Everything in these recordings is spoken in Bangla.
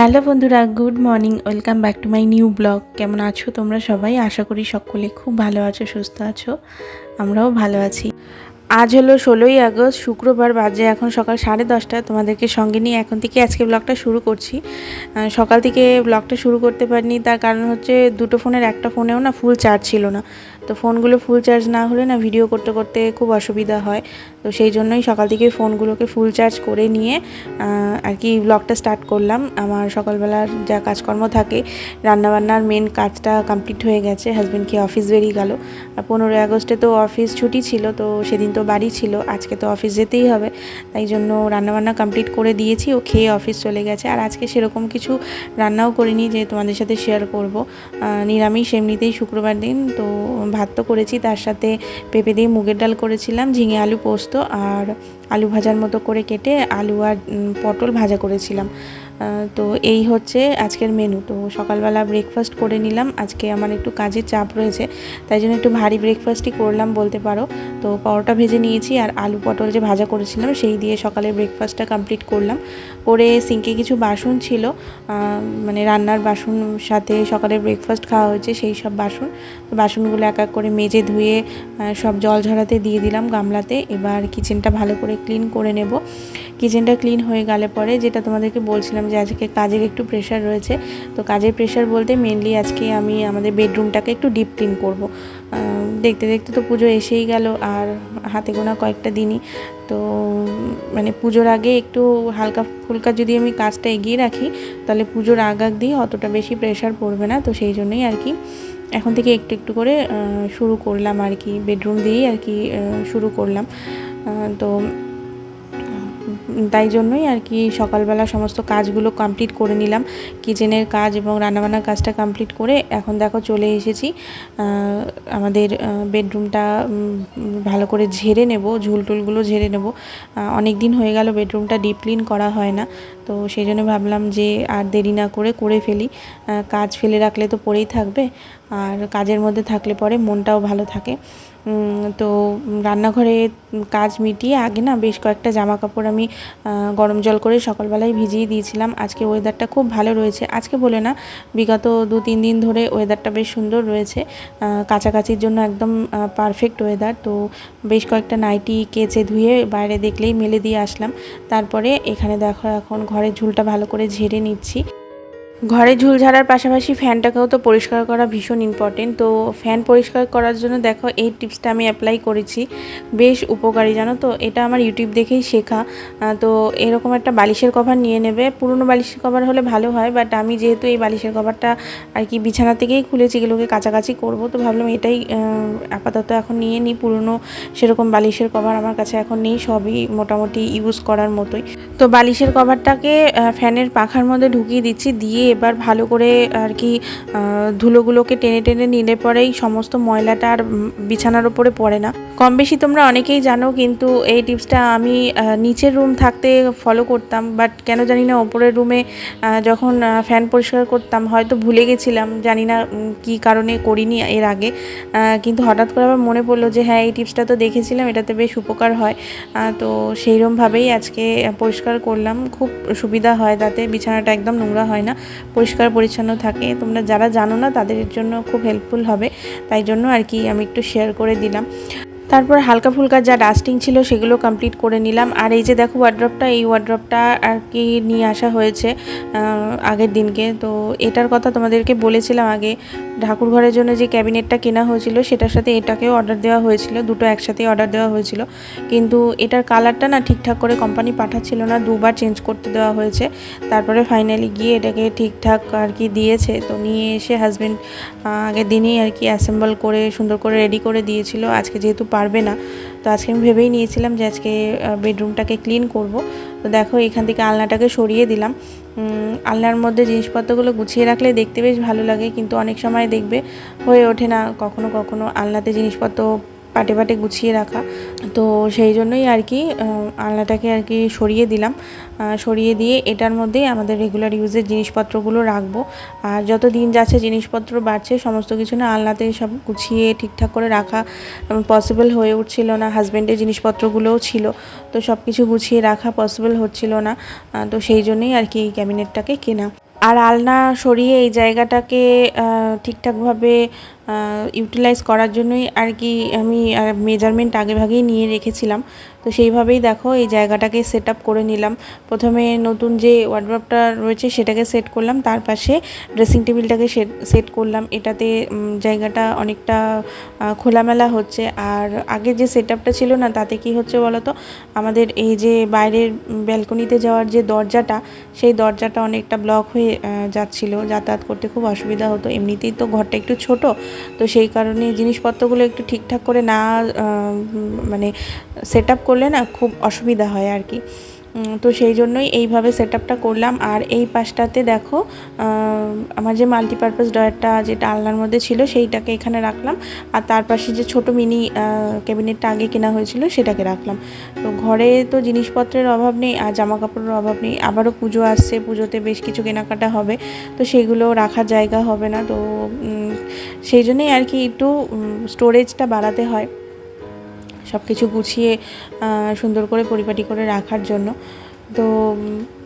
হ্যালো বন্ধুরা, good morning, welcome back to my new blog. কেমন আছো তোমরা সবাই? আশা করি সকলে খুব ভালো আছো, সুস্থ আছো। আমরাও ভালো আছি। আজ হলো ষোলোই আগস্ট, শুক্রবার বাজে এখন সকাল সাড়ে দশটা। তোমাদেরকে সঙ্গে নিয়ে এখন থেকে আজকে ব্লগটা শুরু করছি। সকাল থেকে ব্লগটা শুরু করতে পারিনি, তার কারণ হচ্ছে দুটো ফোনের, একটা ফোনেও না ফুল চার্জ ছিল না। তো ফোনগুলো ফুল চার্জ না হলে না ভিডিও করতে করতে খুব অসুবিধা হয়। তো সেই জন্যই সকাল থেকে ফোনগুলোকে ফুল চার্জ করে নিয়ে আর কি ব্লগটা স্টার্ট করলাম। আমার সকালবেলার যা কাজকর্ম থাকে, রান্নাবান্নার মেন কাজটা কমপ্লিট হয়ে গেছে। হাজব্যান্ডকে অফিস বেরিয়ে গেল। আর পনেরোই আগস্টে তো অফিস ছুটি ছিল, তো সেদিন তো বাড়ি ছিল। আজকে তো অফিস যেতেই হবে। তাই জন্য রান্নাবান্না কমপ্লিট করে দিয়েছি। ও খেয়ে অফিস চলে গেছে। আর আজকে সেরকম কিছু রান্নাও করিনি, যে তোমাদের সাথে শেয়ার করব। নিরামিষ এমনিতেই শুক্রবার দিন, তো ভাত তো করেছি, তার সাথে পেঁপে দিয়ে মুগের ডাল করেছিলাম, ঝিঙে আলু পোস্ত আর আলু ভাজার মতো করে কেটে আলু আর পটল ভাজা করেছিলাম। তো এই হচ্ছে আজকের মেনু তো সকালবেলা ব্রেকফাস্ট করে নিলাম। আজকে আমার একটু কাজের চাপ রয়েছে, তাই জন্য একটু ভারী ব্রেকফাস্টই করলাম বলতে পারো। তো পরোটা ভেজে নিয়েছি আর আলু পটল যে ভাজা করেছিলাম, সেই দিয়ে সকালে ব্রেকফাস্টটা কমপ্লিট করলাম। করে সিঙ্কে কিছু বাসন ছিল মানে রান্নার বাসন সাথে সকালে ব্রেকফাস্ট খাওয়া হয়েছে, সেই সব বাসন, বাসনগুলো এক এক করে মেজে ধুয়ে সব জল ঝরাতে দিয়ে দিলাম গামলাতে। এবার কিচেনটা ভালো করে ক্লিন করে নেব। কিচেনটা ক্লিন হয়ে গেলে পরে যেটা তোমাদেরকে বলছিলাম যে আজকে কাজের একটু প্রেশার রয়েছে, তো কাজের প্রেশার বলতে মেনলি আজকে আমি আমাদের বেডরুমটাকে একটু ডিপ ক্লিন করব। দেখতে দেখতে তো পুজো এসেই গেল আর হাতে গোনা কয়েকটা দিনই, তো মানে পুজোর আগে একটু হালকা ফুলকা যদি আমি কাজটা এগিয়ে রাখি, তাহলে পুজোর আগ আগ দিয়ে অতটা বেশি প্রেশার পড়বে না, তো সেই জন্যই আর কি এখন থেকে একটু একটু করে শুরু করলাম আর কি বেডরুম দিয়েই আর কি শুরু করলাম। তো তাই জন্যই আর কি সকালবেলা সমস্ত কাজগুলো কমপ্লিট করে নিলাম। কিচেনের কাজ এবং রান্নাবান্নার কাজটা কমপ্লিট করে এখন দেখো চলে এসেছি। আমাদের বেডরুমটা ভালো করে ঝেড়ে নেব, ঝুল টুলগুলো ঝেড়ে নেব। অনেক দিন হয়ে গেল বেডরুমটা ডিপ ক্লিন করা হয় না, তো সেই জন্য ভাবলাম যে আর দেরি না করে করে ফেলি। কাজ ফেলে রাখলে তো পড়েই থাকবে, আর কাজের মধ্যে থাকলে পরে মনটাও ভালো থাকে। তো রান্নাঘরে কাজ মিটিয়ে আগে না বেশ কয়েকটা জামা কাপড় আমি গরম জল করে সকালবেলায় ভিজিয়ে দিয়েছিলাম। আজকে ওয়েদারটা খুব ভালো রয়েছে। আজকে বলে না, বিগত দু তিন দিন ধরে ওয়েদারটা বেশ সুন্দর রয়েছে। কাছাকাছির জন্য একদম পারফেক্ট ওয়েদার তো বেশ কয়েকটা নাইটি কেচে ধুয়ে বাইরে দেখলেই মেলে দিয়ে আসলাম। তারপরে এখানে দেখো এখন ঘরের ঝুলটা ভালো করে ঝেড়ে নিচ্ছি। ঘরে ঝুল ঝাড়ার পাশাপাশি ফ্যানটাকেও তো পরিষ্কার করা ভীষণ ইম্পর্টেন্ট তো ফ্যান পরিষ্কার করার জন্য দেখো এই টিপসটা আমি অ্যাপ্লাই করেছি। বেশ উপকারী, জানো তো? এটা আমার ইউটিউব দেখেই শেখা। তো এরকম একটা বালিশের কভার নিয়ে নেবে। পুরনো বালিশের কভার হলে ভালো হয় বাট আমি যেহেতু এই বালিশের কভারটা আর কি বিছানা থেকেই খুলেছি, এগুলোকে কাছাকাছি করব, তো ভাবলাম এটাই আপাতত এখন নিয়ে নিই। পুরনো সেরকম বালিশের কভার আমার কাছে এখন নেই, সবই মোটামুটি ইউজ করার মতোই। তো বালিশের কভারটাকে ফ্যানের পাখার মধ্যে ঢুকিয়ে দিচ্ছি, দিয়ে এবার ভালো করে আর কি ধুলোগুলোকে টেনে টেনে নিলে পরেই সমস্ত ময়লাটা আর বিছানার ওপরে পড়ে না। কম বেশি তোমরা অনেকেই জানো, কিন্তু এই টিপসটা আমি নিচের রুম থাকতে ফলো করতাম বাট কেন জানি না ওপরের রুমে যখন ফ্যান পরিষ্কার করতাম, হয়তো ভুলে গেছিলাম, জানি না কী কারণে করিনি এর আগে কিন্তু হঠাৎ করে আবার মনে পড়ল যে হ্যাঁ এই টিপসটা তো দেখেছিলাম, এটাতে বেশ উপকার হয়। তো সেইরমভাবেই আজকে পরিষ্কার করলাম। খুব সুবিধা হয় তাতে, বিছানাটা একদম নোংরা হয় না। পরিষ্কার পরিচ্ছন্ন থাকে। তোমরা যারা জানো না, তাদের জন্য খুব হেল্পফুল হবে। তাই জন্য আর কি আমি একটু শেয়ার করে দিলাম। তারপর হালকা ফুলকা যা ডাস্টিং ছিল, সেগুলো কমপ্লিট করে নিলাম। আর এই যে দেখো ওয়ার্ড্রপটা এই ওয়ার্ড্রপটা আর কি নিয়ে আসা হয়েছে আগের দিনকে। তো এটার কথা তোমাদেরকে বলেছিলাম আগে ঠাকুর ঘরের জন্য যে ক্যাবিনেটটা কেনা হয়েছিল, সেটার সাথে এটাকেও অর্ডার দেওয়া হয়েছিল, দুটো একসাথে অর্ডার দেওয়া হয়েছিল। কিন্তু এটার কালারটা না ঠিকঠাক করে কোম্পানি পাঠাচ্ছিল না, দুবার চেঞ্জ করতে দেওয়া হয়েছে। তারপরে ফাইনালি গিয়ে এটাকে ঠিকঠাক আর কি দিয়েছে। তো নিয়ে এসে হাজব্যান্ড আগের দিনই আর কি অ্যাসেম্বল করে, সুন্দর করে রেডি করে দিয়েছিল। আজকে যেহেতু পারবে না, তো আজকে আমি ভেবেই নিয়েছিলাম যে আজকে বেডরুমটাকে ক্লিন করব। তো দেখো এখান থেকে আলনাটাকে সরিয়ে দিলাম। আলনার মধ্যে জিনিসপত্রগুলো গুছিয়ে রাখলে দেখতে বেশ ভালো লাগে, কিন্তু অনেক সময় দেখবে হয়ে ওঠে না। কখনো কখনো আলনাতে জিনিসপত্র পাটে পাটে গুছিয়ে রাখা। তো সেই জন্যই আর কি আলনাটাকে আর কি সরিয়ে দিলাম। সরিয়ে দিয়ে এটার মধ্যেই আমাদের রেগুলার ইউজের জিনিসপত্রগুলো রাখব। আর যত দিন যাচ্ছে জিনিসপত্র বাড়ছে, সমস্ত কিছু না আলনাতে সব গুছিয়ে ঠিকঠাক করে রাখা পসিবল হয়ে উঠছিল না। হাজব্যান্ডের জিনিসপত্রগুলোও ছিল, তো সব কিছু গুছিয়ে রাখা পসিবল হচ্ছিল না। তো সেই জন্যই আর কি ক্যাবিনেটটাকে কেনা। আর আলনা সরিয়ে এই জায়গাটাকে ঠিকঠাকভাবে ইউটিলাইজ করার জন্যই আর কি আমি মেজারমেন্ট আগেভাগেই নিয়ে রেখেছিলাম। তো সেইভাবেই দেখো এই জায়গাটাকে সেট আপ করে নিলাম। প্রথমে নতুন যে ওয়ার্ড্রপটা রয়েছে সেটাকে সেট করলাম। তার পাশে ড্রেসিং টেবিলটাকে সেট করলাম। এটাতে জায়গাটা অনেকটা খোলামেলা হচ্ছে। আর আগে যে সেট আপটা ছিল না, তাতে কি হচ্ছে বলো তো আমাদের এই যে বাইরের ব্যালকনিতে যাওয়ার যে দরজাটা, সেই দরজাটা অনেকটা ব্লক হয়ে যাচ্ছিল। যাতায়াত করতে খুব অসুবিধা হতো। এমনিতেই তো ঘরটা একটু ছোট। তো সেই কারণে জিনিসপত্রগুলো একটু ঠিকঠাক করে না মানে সেট আপ করলে না খুব অসুবিধা হয় আর কি। তো সেই জন্যই এইভাবে সেট আপটা করলাম। আর এই পাশটাতে দেখো আমার যে মাল্টিপারপাস ডয়ারটা যেটা আলনার মধ্যে ছিল সেইটাকে এখানে রাখলাম। আর তার পাশে যে ছোট মিনি ক্যাবিনেটটা আগে কেনা হয়েছিল সেটাকে রাখলাম। তো ঘরে তো জিনিসপত্রের অভাব নেই আর জামা কাপড়ের অভাব নেই। আবারও পুজো আসছে, পুজোতে বেশ কিছু কেনাকাটা হবে। তো সেগুলো রাখার জায়গা হবে না। তো সেই জন্যই আর কি একটু স্টোরেজটা বাড়াতে হয়। সব কিছু গুছিয়ে সুন্দর করে পরিপাটি করে রাখার জন্য। তো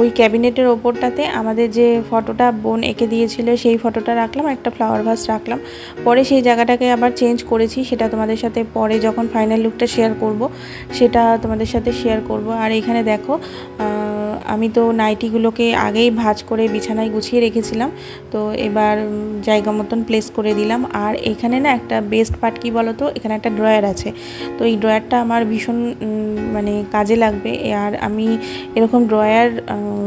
ওই ক্যাবিনেটের ওপরটাতে আমাদের যে ফটোটা বোন এঁকে দিয়েছিল, সেই ফটোটা রাখলাম, একটা ফ্লাওয়ার ভাস রাখলাম। পরে সেই জায়গাটাকে আবার চেঞ্জ করেছি, সেটা তোমাদের সাথে পরে যখন ফাইনাল লুকটা শেয়ার করব, সেটা তোমাদের সাথে শেয়ার করব। আর এখানে দেখো আমি তো নাইটিগুলোকে আগেই ভাজ করে বিছানায় গুছিয়ে রেখেছিলাম, তো এবার জায়গা মতন প্লেস করে দিলাম। আর এখানে না একটা বেস্ট পার্ট কী বলো তো? এখানে একটা ড্রয়ার আছে। তো এই ড্রয়ারটা আমার ভীষণ মানে কাজে লাগবে। আর আমি এরকম ড্রয়ার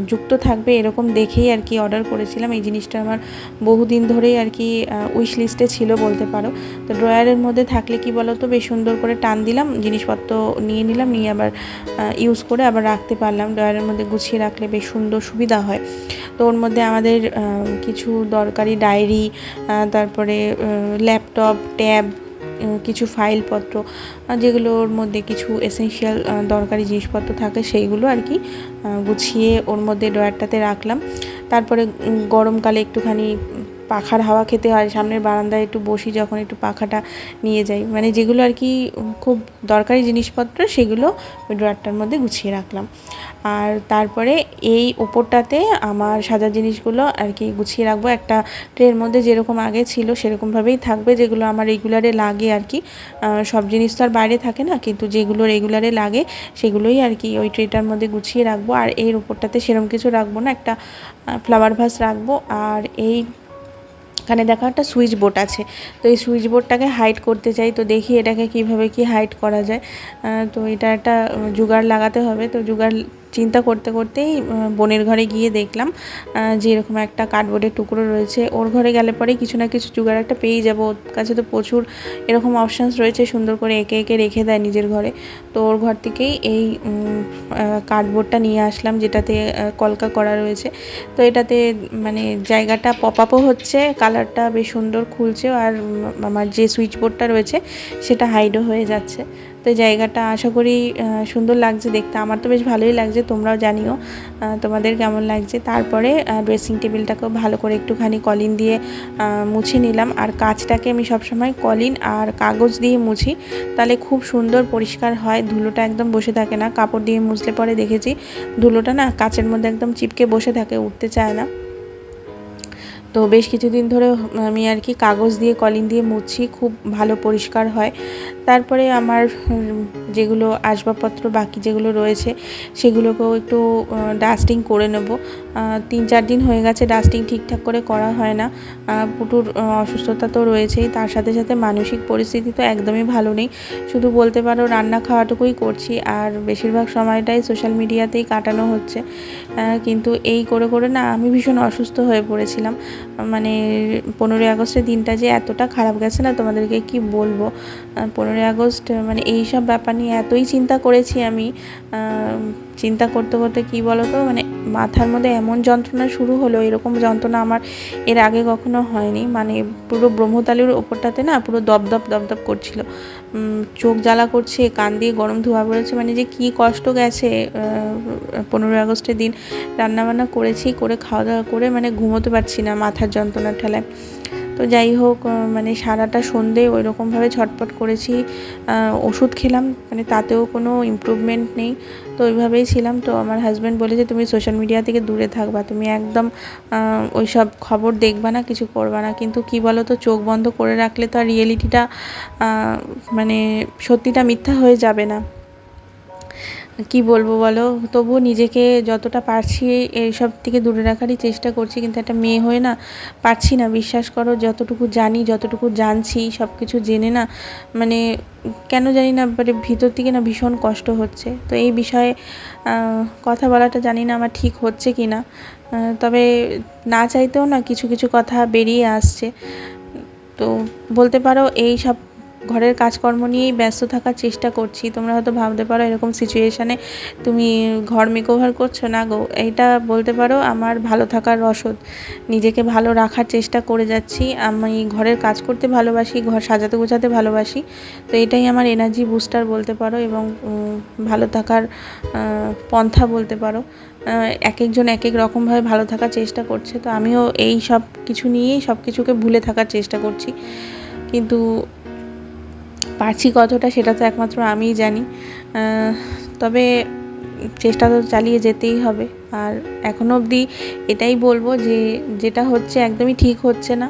যুক্ত থাকবে এরকম দেখেই আর কি অর্ডার করেছিলাম। এই জিনিসটা আমার বহুদিন ধরেই আর কি উইশ লিস্টে ছিল বলতে পারো। তো ড্রয়ারের মধ্যে থাকলে কি বলো তো বেশ সুন্দর করে টান দিলাম, জিনিসপত্র নিয়ে নিলাম, নিয়ে আবার ইউজ করে আবার রাখতে পারলাম। ড্রয়ারের মধ্যে গুছিয়ে রাখলে বেশ সুন্দর সুবিধা হয়। তো ওর মধ্যে আমাদের কিছু দরকারি ডায়েরি তারপরে ল্যাপটপ ট্যাব কিছু ফাইলপত্র যেগুলোর মধ্যে কিছু এসেন্সিয়াল দরকারি জিনিসপত্র থাকে সেইগুলো আর কি গুছিয়ে ওর মধ্যে ড্রয়ারটাতে রাখলাম। তারপরে গরমকালে একটুখানি পাখার হাওয়া খেতে হয়, সামনের বারান্দায় একটু বসি যখন একটু পাখাটা নিয়ে যাই। মানে যেগুলো আর কি খুব দরকারি জিনিসপত্র, সেগুলো ওই ড্রয়ারটার মধ্যে গুছিয়ে রাখলাম। আর তারপরে এই ওপরটাতে আমার সাজার জিনিসগুলো আর কি গুছিয়ে রাখব। একটা ট্রের মধ্যে যেরকম আগে ছিল, সেরকমভাবেই থাকবে। যেগুলো আমার রেগুলারে লাগে আর কি সব জিনিস তো আর বাইরে থাকে না, কিন্তু যেগুলো রেগুলারে লাগে, সেগুলোই আর কি ওই ট্রেটার মধ্যে গুছিয়ে রাখব। আর এর ওপরটাতে সেরকম কিছু রাখব না, একটা ফ্লাওয়ার ভাস রাখব। আর এই এখানে দেখো একটা সুইচ বোর্ড আছে। তো এই সুইচ বোর্ডটাকে হাইড করতে চাই, তো দেখি এটাকে কীভাবে কি হাইড করা যায়। তো এটা একটা জুগার লাগাতে হবে। তো জুগার চিন্তা করতে করতেই বোনের ঘরে গিয়ে দেখলাম যে এরকম একটা কার্ডবোর্ডের টুকরো রয়েছে। ওর ঘরে গেলে পরে কিছু না কিছু জোগাড় একটা পেয়ে যাব। ওর কাছে তো প্রচুর এরকম অপশানস রয়েছে সুন্দর করে একে একে রেখে দেয় নিজের ঘরে। তো ওর ঘর থেকেই এই কার্ডবোর্ডটা নিয়ে আসলাম, যেটাতে কলকা করা রয়েছে। তো এটাতে মানে জায়গাটা পপ আপও হচ্ছে কালারটা বেশ সুন্দর খুলছে, আর আমার যে সুইচ বোর্ডটা রয়েছে, সেটা হাইডও হয়ে যাচ্ছে। তো জায়গাটা আশা করি সুন্দর লাগছে দেখতে। আমার তো বেশ ভালোই লাগছে, তোমরাও জানিও তোমাদের কেমন লাগছে। তারপরে ড্রেসিং টেবিলটাকেও ভালো করে একটুখানি কলিন দিয়ে মুছে নিলাম। আর কাচটাকে আমি সবসময় কলিন আর কাগজ দিয়ে মুছি। তাহলে খুব সুন্দর পরিষ্কার হয়, ধুলোটা একদম বসে থাকে না। কাপড় দিয়ে মুছলে পরে দেখেছি, ধুলোটা না কাচের মধ্যে একদম চিপকে বসে থাকে, উঠতে চায় না। তো বেশ কিছুদিন ধরে আমি আর কি কাগজ দিয়ে, কলিন দিয়ে মুছি খুব ভালো পরিষ্কার হয়। তারপরে আমার যেগুলো আসবাবপত্র বাকি যেগুলো রয়েছে, সেগুলোকেও একটু ডাস্টিং করে নেব। তিন চার দিন হয়ে গেছে ডাস্টিং ঠিকঠাক করে করা হয় না। পুটুর অসুস্থতা তো রয়েছেই, তার সাথে সাথে মানসিক পরিস্থিতি তো একদমই ভালো নেই। শুধু বলতে পারো রান্না খাওয়াটুকুই করছি, আর বেশিরভাগ সময়টাই সোশ্যাল মিডিয়াতেই কাটানো হচ্ছে। কিন্তু এই করে করে না আমি ভীষণ অসুস্থ হয়ে পড়েছিলাম। মানে পনেরোই আগস্টের দিনটা যে এতটা খারাপ গেছে না, তোমাদেরকে কি বলব? পনেরোই আগস্ট মানে এই সব ব্যাপার নিয়ে এতই চিন্তা করেছি আমি চিন্তা করতে করতে কি বলো তো মানে মাথার মধ্যে এমন যন্ত্রণা শুরু হলো, এরকম যন্ত্রণা আমার এর আগে কখনো হয়নি। মানে পুরো ব্রহ্মতালির ওপরটাতে না পুরো দপদপ দপদপ করছিল। চোখ জ্বালা করছে, কান দিয়ে গরম ধোয়া পড়েছে মানে যে কি কষ্ট গেছে পনেরোই আগস্টের দিন রান্নাবান্না করেছি, করে খাওয়া দাওয়া করে মানে ঘুমোতে পারছি না মাথার যন্ত্রণার ঠেলায়। তো যাই হোক মানে সারাটা সন্ধে ওই রকমভাবে ছটপট করেছি। ওষুধ খেলাম মানে তাতেও কোনো ইমপ্রুভমেন্ট নেই। তো ওইভাবেই ছিলাম। তো আমার হাজব্যান্ড বলেছে তুমি সোশ্যাল মিডিয়া থেকে দূরে থাকবা তুমি একদম ওই সব খবর দেখবা না, কিছু করবা না। কিন্তু কি বলো তো চোখ বন্ধ করে রাখলে তো আর রিয়েলিটিটা মানে সত্যিটা মিথ্যা হয়ে যাবে না। কি বলব বলো? তবুও নিজেকে যতটা পারছি এইসব থেকে দূরে রাখারই চেষ্টা করছি, কিন্তু একটা মেয়ে হয়ে না পারছি না। বিশ্বাস করো, যতটুকু জানি, যতটুকু জানছি সব কিছু জেনে না মানে কেন জানি না মানে ভিতর থেকে না ভীষণ কষ্ট হচ্ছে। তো এই বিষয়ে কথা বলাটা জানি না আমার ঠিক হচ্ছে কি না। তবে না চাইতেও না কিছু কিছু কথা বেরিয়ে আসছে। তো বলতে পারো, এই সব ঘরের কাজকর্ম নিয়েই ব্যস্ত থাকার চেষ্টা করছি। তোমরা হয়তো ভাবতে পারো এরকম সিচুয়েশানে তুমি ঘর মেকওভার করছ না গো। এইটা বলতে পারো আমার ভালো থাকার রসদ। নিজেকে ভালো রাখার চেষ্টা করে যাচ্ছি। আমি ঘরের কাজ করতে ভালোবাসি, ঘর সাজাতে গোছাতে ভালোবাসি। তো এটাই আমার এনার্জি বুস্টার বলতে পারো এবং ভালো থাকার পন্থা বলতে পারো। এক একজন এক এক রকমভাবে ভালো থাকার চেষ্টা করছে। তো আমিও এই সব কিছু নিয়েই সব কিছুকে ভুলে থাকার চেষ্টা করছি। কিন্তু পারছি কতটা সেটা তো একমাত্র আমিই জানি। তবে চেষ্টা তো চালিয়ে যেতেই হবে। আর এখনও অবধি এটাই বলব যে, যেটা হচ্ছে একদমই ঠিক হচ্ছে না।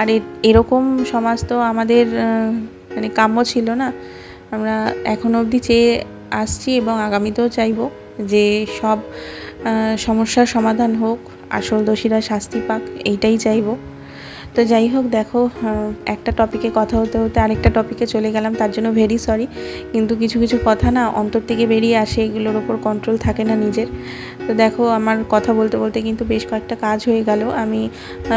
আর এরকম সমাজ তো আমাদের মানে কাম্য ছিল না। আমরা এখনও অবধি চেয়ে আসছি এবং আগামীতেও চাইব যে সব সমস্যার সমাধান হোক, আসল দোষীরা শাস্তি পাক, এইটাই চাইব। তো যাই হোক, দেখো একটা টপিকে কথা হতে হতে আরেকটা টপিকে চলে গেলাম। তার জন্য ভেরি সরি কিন্তু কিছু কিছু কথা না অন্তর থেকে বেরিয়ে আসে, এগুলোর ওপর কন্ট্রোল থাকে না নিজের। তো দেখো, আমার কথা বলতে বলতে কিন্তু বেশ কয়েকটা কাজ হয়ে গেল। আমি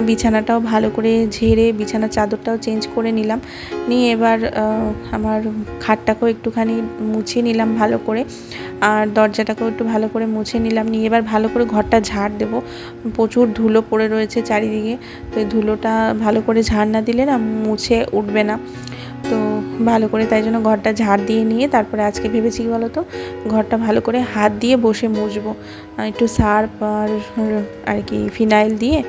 বিছানাটাও ভালো করে ঝেড়ে, বিছানার চাদরটাও চেঞ্জ করে নিলাম। নিয়ে এবার আমার খাটটাকেও একটুখানি মুছে নিলাম ভালো করে। আর দরজাটাকেও একটু ভালো করে মুছে নিলাম। নিয়ে এবার ভালো করে ঘরটা ঝাড় দেবো। প্রচুর ধুলো পড়ে রয়েছে চারিদিকে। তো ধুলোটা ভালো করে ঝাড় না দিলে না মুছে উঠবে না। তো ভালো করে তাই জন্য ঘরটা ঝাড় দিয়ে নিয়ে তারপরে আজকে ভেবেছি কি বলো তো ঘরটা ভালো করে হাত দিয়ে বসে মুছবো। একটু সার্ফ আর আর কি ফিনাইল দিয়ে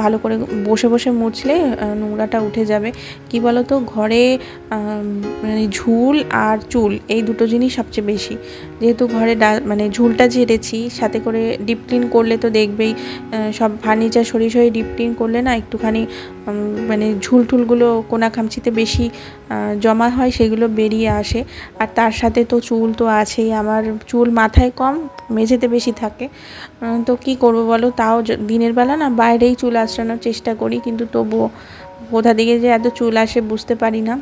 ভালো করে বসে বসে মুছলে নোংরাটা উঠে যাবে। কি বলো তো ঘরে মানে ঝুল আর চুল, এই দুটো জিনিস সবচেয়ে বেশি। যেহেতু ঘরে মানে ঝুলটা ঝেড়েছি, সাথে করে ডিপ ক্লিন করলে তো দেখবেই সব ফার্নিচার সরিয়ে সরিয়ে ডিপ ক্লিন করলে না একটুখানি মানে ঝুল টুলগুলো কোনা খামচিতে বেশি জমা হয়, সেগুলো বেরিয়ে আসে। আর তার সাথে তো চুল তো আছেই। আমার চুল মাথায় কম, মেঝেতে বেশি থাকে। তো কি করব বলো? তাও দিনের বেলা না বাইরেই চুল আসানোর চেষ্টা করি। কিন্তু তবুও কোথা থেকে যে এত চুল আসে বুঝতে পারি না।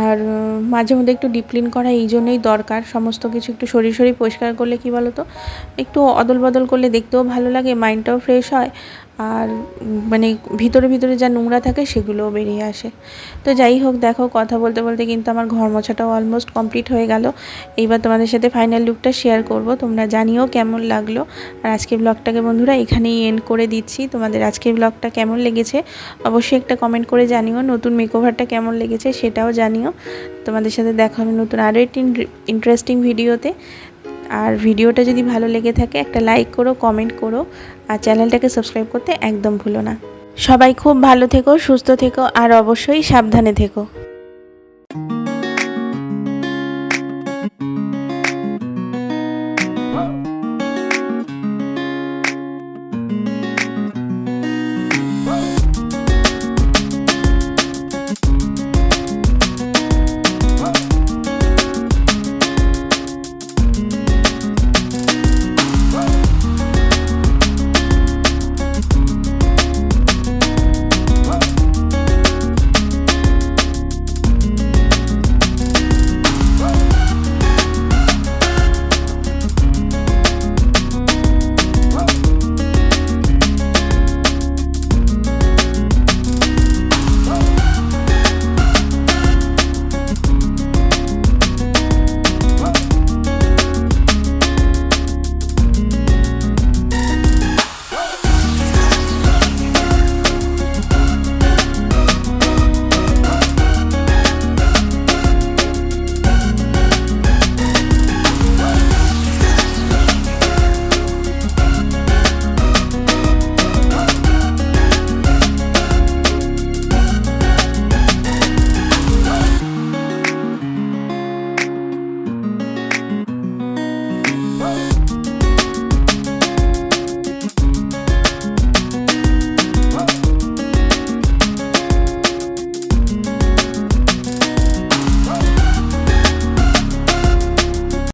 আর মাঝে মধ্যে একটু ডিপ ক্লিন করা এই জন্যই দরকার। সমস্ত কিছু একটু শরীর শরীর পরিষ্কার করলে কি বলো তো একটু অদল বদল করলে দেখতেও ভালো লাগে মাইন্ডটাও ফ্রেশ হয়। আর মানে ভিতরে ভিতরে যা নোংরা থাকে সেগুলোও বেরিয়ে আসে। তো যাই হোক, দেখো কথা বলতে বলতে কিন্তু আমার ঘর মোছাটাও অলমোস্ট কমপ্লিট হয়ে গেল। এইবার তোমাদের সাথে ফাইনাল লুকটা শেয়ার করব। তোমরা জানিও কেমন লাগল। আর আজকের ব্লগটাকে বন্ধুরা এখানেই এন্ড করে দিচ্ছি। তোমাদের আজকের ব্লগটা কেমন লেগেছে অবশ্যই একটা কমেন্ট করে জানিও। নতুন মেকওভারটা কেমন লেগেছে সেটাও জানিও। তোমাদের সাথে দেখা হবে নতুন আরও একটি ইন্টারেস্টিং ভিডিওতে আর ভিডিওটা যদি ভালো লেগে থাকে, একটা লাইক করো কমেন্ট করো, আর চ্যানেলটাকে সাবস্ক্রাইব করতে একদম ভুলো না। সবাই খুব ভালো থেকো, সুস্থ থেকো, আর অবশ্যই সাবধানে থেকো।